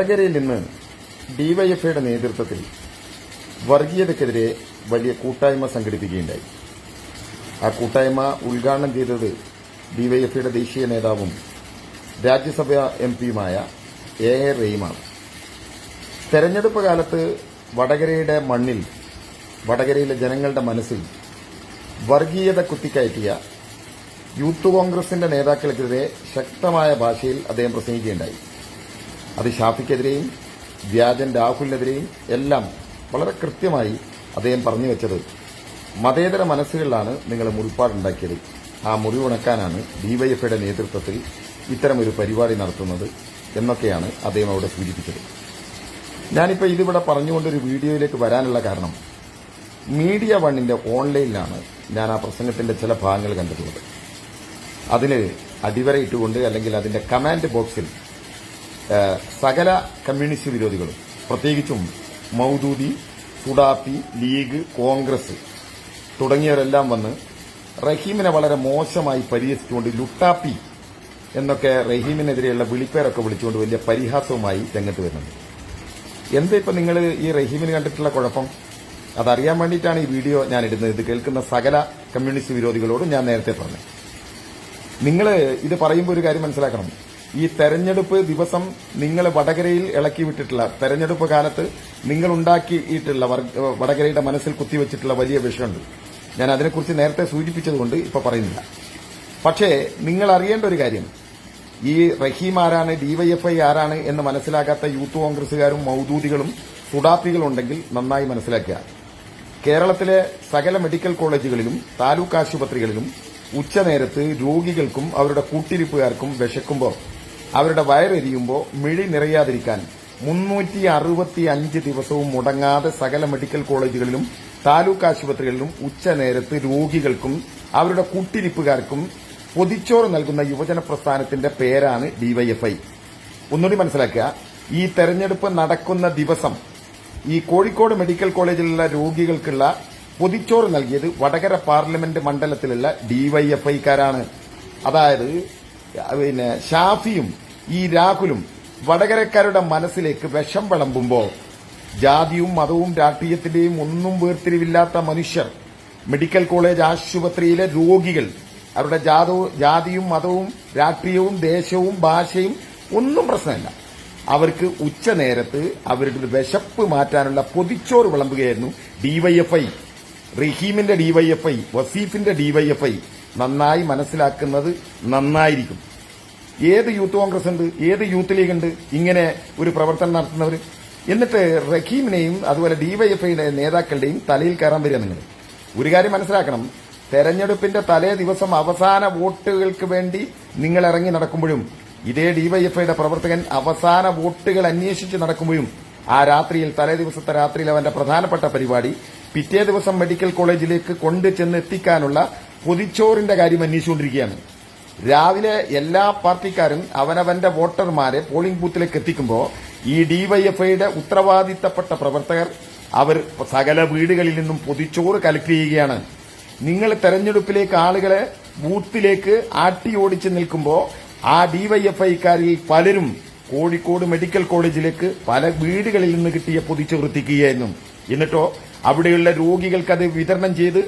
വടകരയിൽ ഇന്ന് ഡിവൈഎഫ്ഐയുടെ നേതൃത്വത്തിൽ വർഗീയതക്കെതിരെ വലിയ കൂട്ടായ്മ സംഘടിപ്പിക്കുകയുണ്ടായി. ആ കൂട്ടായ്മ ഉദ്ഘാടനം ചെയ്തത് ഡിവൈഎഫ്ഐയുടെ ദേശീയ നേതാവും രാജ്യസഭാ എം പിയുമായ എ എ റെയിമാണ് തെരഞ്ഞെടുപ്പ് കാലത്ത് വടകരയുടെ മണ്ണിൽ വടകരയിലെ ജനങ്ങളുടെ മനസ്സിൽ വർഗീയത കുത്തിക്കയറ്റിയ യൂത്ത് കോൺഗ്രസിന്റെ നേതാക്കൾക്കെതിരെ ശക്തമായ ഭാഷയിൽ അദ്ദേഹം പ്രസംഗിക്കുകയുണ്ടായി. അത് ഷാഫിക്കെതിരെയും വ്യാജൻ രാഹുലിനെതിരെയും എല്ലാം വളരെ കൃത്യമായി അദ്ദേഹം പറഞ്ഞു വെച്ചത് മതേതര മനസ്സുകളിലാണ് നിങ്ങൾ മുറിപ്പാടുണ്ടാക്കിയത്. ആ മുറിവുണക്കാനാണ് ഡിവൈഎഫ്ഐയുടെ നേതൃത്വത്തിൽ ഇത്തരമൊരു പരിപാടി നടത്തുന്നത് എന്നൊക്കെയാണ് അദ്ദേഹം അവിടെ സൂചിപ്പിച്ചത്. ഞാനിപ്പോൾ ഇതിവിടെ പറഞ്ഞുകൊണ്ടൊരു വീഡിയോയിലേക്ക് വരാനുള്ള കാരണം മീഡിയ വണ്ണിന്റെ ഓൺലൈനിലാണ് ഞാൻ ആ പ്രസംഗത്തിന്റെ ചില ഭാഗങ്ങൾ കണ്ടിട്ടുള്ളത്. അതിന് അടിവരയിട്ടുകൊണ്ട് അല്ലെങ്കിൽ അതിന്റെ കമാൻഡ് ബോക്സിൽ സകല കമ്മ്യൂണിസ്റ്റ് വിരോധികളും പ്രത്യേകിച്ചും മൗദൂദി സുഡാപ്പി ലീഗ് കോൺഗ്രസ് തുടങ്ങിയവരെല്ലാം വന്ന് റഹീമിനെ വളരെ മോശമായി പരിഹസിച്ചുകൊണ്ട് ലുട്ടാപ്പി എന്നൊക്കെ റഹീമിനെതിരെയുള്ള വിളിപ്പേരൊക്കെ വിളിച്ചുകൊണ്ട് വലിയ പരിഹാസവുമായി രംഗത്ത് വരുന്നുണ്ട്. എന്താ ഇപ്പം നിങ്ങൾ ഈ റഹീമിന് കണ്ടിട്ടുള്ള കുഴപ്പം? അതറിയാൻ വേണ്ടിയിട്ടാണ് ഈ വീഡിയോ ഞാൻ ഇടുന്നത്. ഇത് കേൾക്കുന്ന സകല കമ്മ്യൂണിസ്റ്റ് വിരോധികളോടും ഞാൻ നേരത്തെ പറഞ്ഞു. നിങ്ങൾ ഇത് പറയുമ്പോൾ ഒരു കാര്യം മനസ്സിലാക്കണം. ഈ തെരഞ്ഞെടുപ്പ് ദിവസം നിങ്ങൾ വടകരയിൽ ഇളക്കി വിട്ടിട്ടുള്ള തെരഞ്ഞെടുപ്പ് കാലത്ത് നിങ്ങൾ ഉണ്ടാക്കിയിട്ടുള്ള വടകരയുടെ മനസ്സിൽ കുത്തിവെച്ചിട്ടുള്ള വലിയ വിഷയമുണ്ട്. ഞാൻ അതിനെക്കുറിച്ച് നേരത്തെ സൂചിപ്പിച്ചതുകൊണ്ട് ഇപ്പൊ പറയുന്നില്ല. പക്ഷേ നിങ്ങൾ അറിയേണ്ട ഒരു കാര്യം. ഈ റഹീം ആരാണ് ഡിവൈഎഫ്ഐ ആരാണ് എന്ന് മനസ്സിലാക്കാത്ത യൂത്ത് കോൺഗ്രസുകാരും മൗദൂദികളും സുഡാപ്പികളും ഉണ്ടെങ്കിൽ നന്നായി മനസ്സിലാക്കുക. കേരളത്തിലെ സകല മെഡിക്കൽ കോളേജുകളിലും താലൂക്ക് ആശുപത്രികളിലും ഉച്ചനേരത്ത് രോഗികൾക്കും അവരുടെ കൂട്ടിരിപ്പുകാർക്കും വിശക്കുമ്പോൾ അവരുടെ വയറെരിയുമ്പോൾ മിഴി നിറയാതിരിക്കാൻ മുന്നൂറ്റി അറുപത്തി അഞ്ച് ദിവസവും മുടങ്ങാതെ സകല മെഡിക്കൽ കോളേജുകളിലും താലൂക്ക് ആശുപത്രികളിലും ഉച്ചനേരത്ത് രോഗികൾക്കും അവരുടെ കൂട്ടിരിപ്പുകാർക്കും പൊതിച്ചോറ് നൽകുന്ന യുവജന പ്രസ്ഥാനത്തിന്റെ പേരാണ് ഡിവൈഎഫ്ഐ ഒന്നുകൂടി മനസ്സിലാക്കുക ഈ തെരഞ്ഞെടുപ്പ് നടക്കുന്ന ദിവസം ഈ കോഴിക്കോട് മെഡിക്കൽ കോളേജിലുള്ള രോഗികൾക്കുള്ള പൊതിച്ചോറ് നൽകിയത് വടകര പാർലമെന്റ് മണ്ഡലത്തിലുള്ള ഡിവൈഎഫ്ഐക്കാരാണ് അതായത് പിന്നെ ഷാഫിയും ഈ രാഹുലും വടകരക്കാരുടെ മനസ്സിലേക്ക് വിഷം വിളമ്പുമ്പോൾ ജാതിയും മതവും രാഷ്ട്രീയത്തിന്റെയും ഒന്നും വേർതിരിവില്ലാത്ത മനുഷ്യർ മെഡിക്കൽ കോളേജ് ആശുപത്രിയിലെ രോഗികൾ അവരുടെ ജാതിയും മതവും രാഷ്ട്രീയവും ദേശവും ഭാഷയും ഒന്നും പ്രശ്നമില്ല. അവർക്ക് ഉച്ചനേരത്ത് അവരുടെ വിശപ്പ് മാറ്റാനുള്ള പൊതിച്ചോറ് വിളമ്പുകയായിരുന്നു ഡിവൈഎഫ്ഐ. റഹീമിന്റെ ഡിവൈഎഫ്ഐ വസീഫിന്റെ ഡിവൈഎഫ്ഐ. നന്നായി മനസ്സിലാക്കുന്നത് നന്നായിരിക്കും. ഏത് യൂത്ത് കോൺഗ്രസ് ഉണ്ട് ഏത് യൂത്ത് ലീഗ് ഉണ്ട് ഇങ്ങനെ ഒരു പ്രവർത്തനം നടത്തുന്നവർ എന്നിട്ട് റഹീമിനെയും അതുപോലെ ഡിവൈഎഫ്ഐയുടെ നേതാക്കളുടെയും തലയിൽ കയറാൻ വരിക നിങ്ങൾ ഒരു കാര്യം മനസ്സിലാക്കണം തെരഞ്ഞെടുപ്പിന്റെ തലേ ദിവസം അവസാന വോട്ടുകൾക്ക് വേണ്ടി നിങ്ങൾ ഇറങ്ങി നടക്കുമ്പോഴും ഇതേ ഡിവൈഎഫ്ഐയുടെ പ്രവർത്തകൻ അവസാന വോട്ടുകൾ അന്വേഷിച്ച് നടക്കുമ്പോഴും ആ രാത്രിയിൽ തലേ ദിവസത്തെ രാത്രിയിൽ അവന്റെ പ്രധാനപ്പെട്ട പരിപാടി പിറ്റേ ദിവസം മെഡിക്കൽ കോളേജിലേക്ക് കൊണ്ടു ചെന്ന് എത്തിക്കാനുള്ള പൊതിച്ചോറിന്റെ കാര്യം അന്വേഷിച്ചുകൊണ്ടിരിക്കുകയാണ്. രാവിലെ എല്ലാ പാർട്ടിക്കാരും അവനവന്റെ വോട്ടർമാരെ പോളിംഗ് ബൂത്തിലേക്ക് എത്തിക്കുമ്പോൾ ഈ ഡിവൈഎഫ്ഐയുടെ ഉത്തരവാദിത്തപ്പെട്ട പ്രവർത്തകർ അവർ സകല വീടുകളിൽ നിന്നും പൊതിച്ചോറ് കലക്ട് ചെയ്യുകയാണ്. നിങ്ങൾ തെരഞ്ഞെടുപ്പിലേക്ക് ആളുകളെ ബൂത്തിലേക്ക് ആട്ടി ഓടിച്ച് നിൽക്കുമ്പോൾ ആ ഡിവൈഎഫ്ഐക്കാരിൽ പലരും കോഴിക്കോട് മെഡിക്കൽ കോളേജിലേക്ക് പല വീടുകളിൽ നിന്ന് കിട്ടിയ പൊതിച്ചോറ് എത്തിക്കുകയായിരുന്നു. എന്നിട്ടോ അവിടെയുള്ള രോഗികൾക്ക് അത് വിതരണം ചെയ്ത്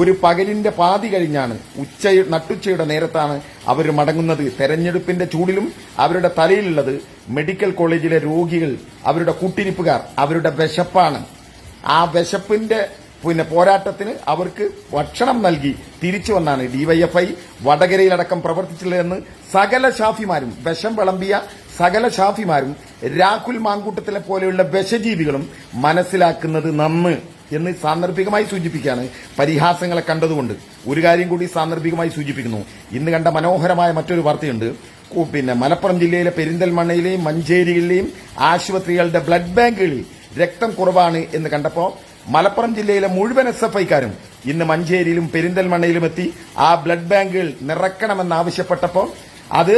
ഒരു പകലിന്റെ പാതി കഴിഞ്ഞാണ് ഉച്ച നട്ടുച്ചയുടെ നേരത്താണ് അവർ മടങ്ങുന്നത്. തെരഞ്ഞെടുപ്പിന്റെ ചൂടിലും അവരുടെ തലയിലുള്ളത് മെഡിക്കൽ കോളേജിലെ രോഗികൾ അവരുടെ കൂട്ടിരിപ്പുകാർ അവരുടെ വിശപ്പാണ്. ആ വിശപ്പിന്റെ പിന്നെ പോരാട്ടത്തിന് അവർക്ക് ഭക്ഷണം നൽകി തിരിച്ചു വന്നാണ് ഡിവൈഎഫ്ഐ വടകരയിലടക്കം പ്രവർത്തിച്ചിട്ടുള്ളതെന്ന് സകല ഷാഫിമാരും വിഷം വിളമ്പിയ സകല ഷാഫിമാരും രാഹുൽ മാങ്കൂട്ടത്തിലെ പോലെയുള്ള വിഷജീവികളും മനസ്സിലാക്കുന്നത് നന്ന്. എന്ന് സാന്ദർഭികമായി സൂചിപ്പിക്കുകയാണ് പരിഹാസങ്ങളെ കണ്ടതുകൊണ്ട്. ഒരു കാര്യം കൂടി സാന്ദർഭികമായി സൂചിപ്പിക്കുന്നു. ഇന്ന് കണ്ട മനോഹരമായ മറ്റൊരു വാർത്തയുണ്ട്. പിന്നെ മലപ്പുറം ജില്ലയിലെ പെരിന്തൽമണ്ണയിലെയും മഞ്ചേരിയിലെയും ആശുപത്രികളുടെ ബ്ലഡ് ബാങ്കുകളിൽ രക്തം കുറവാണ് എന്ന് കണ്ടപ്പോൾ മലപ്പുറം ജില്ലയിലെ മുഴുവൻ എസ് എഫ് ഐക്കാരും ഇന്ന് മഞ്ചേരിയിലും പെരിന്തൽമണ്ണയിലും എത്തി ആ ബ്ലഡ് ബാങ്കുകൾ നിറക്കണമെന്നാവശ്യപ്പെട്ടപ്പോൾ അത്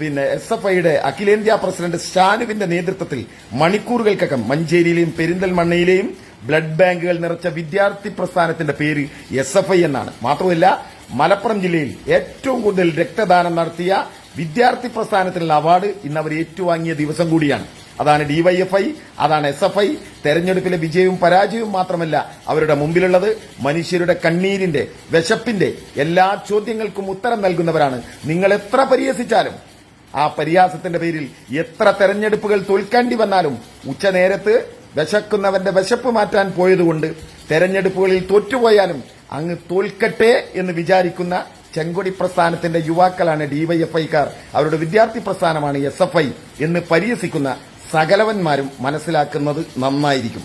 പിന്നെ എസ് എഫ് ഐയുടെ അഖിലേന്ത്യാ പ്രസിഡന്റ് ഷാനുവിന്റെ നേതൃത്വത്തിൽ മണിക്കൂറുകൾക്കകം മഞ്ചേരിയിലെയും പെരിന്തൽമണ്ണയിലെയും ബ്ലഡ് ബാങ്കുകൾ നിറച്ച വിദ്യാർത്ഥി പ്രസ്ഥാനത്തിന്റെ പേര് എസ് എഫ് ഐ എന്നാണ്. മാത്രമല്ല മലപ്പുറം ജില്ലയിൽ ഏറ്റവും കൂടുതൽ രക്തദാനം നടത്തിയ വിദ്യാർത്ഥി പ്രസ്ഥാനത്തിനുള്ള അവാർഡ് ഇന്ന് അവർ ഏറ്റുവാങ്ങിയ ദിവസം കൂടിയാണ്. അതാണ് ഡിവൈഎഫ്ഐ അതാണ് എസ് എഫ് ഐ തെരഞ്ഞെടുപ്പിലെ വിജയവും പരാജയവും മാത്രമല്ല അവരുടെ മുമ്പിലുള്ളത്. മനുഷ്യരുടെ കണ്ണീരിന്റെ വിശപ്പിന്റെ എല്ലാ ചോദ്യങ്ങൾക്കും ഉത്തരം നൽകുന്നവരാണ്. നിങ്ങൾ എത്ര പരിഹസിച്ചാലും ആ പരിഹാസത്തിന്റെ പേരിൽ എത്ര തെരഞ്ഞെടുപ്പുകൾ തോൽക്കേണ്ടി വന്നാലും ഉച്ചനേരത്ത് വിശക്കുന്നവന്റെ വിശപ്പ് മാറ്റാൻ പോയതുകൊണ്ട് തെരഞ്ഞെടുപ്പുകളിൽ തോറ്റുപോയാലും അങ്ങ് തോൽക്കട്ടെ എന്ന് വിചാരിക്കുന്ന ചെങ്കൊടി പ്രസ്ഥാനത്തിന്റെ യുവാക്കളാണ് ഡിവൈഎഫ്ഐക്കാർ. അവരുടെ വിദ്യാർത്ഥി പ്രസ്ഥാനമാണ് എസ് എഫ് ഐ എന്ന് പരിഹസിക്കുന്ന സകലവന്മാരും മനസ്സിലാക്കുന്നത് നന്നായിരിക്കും.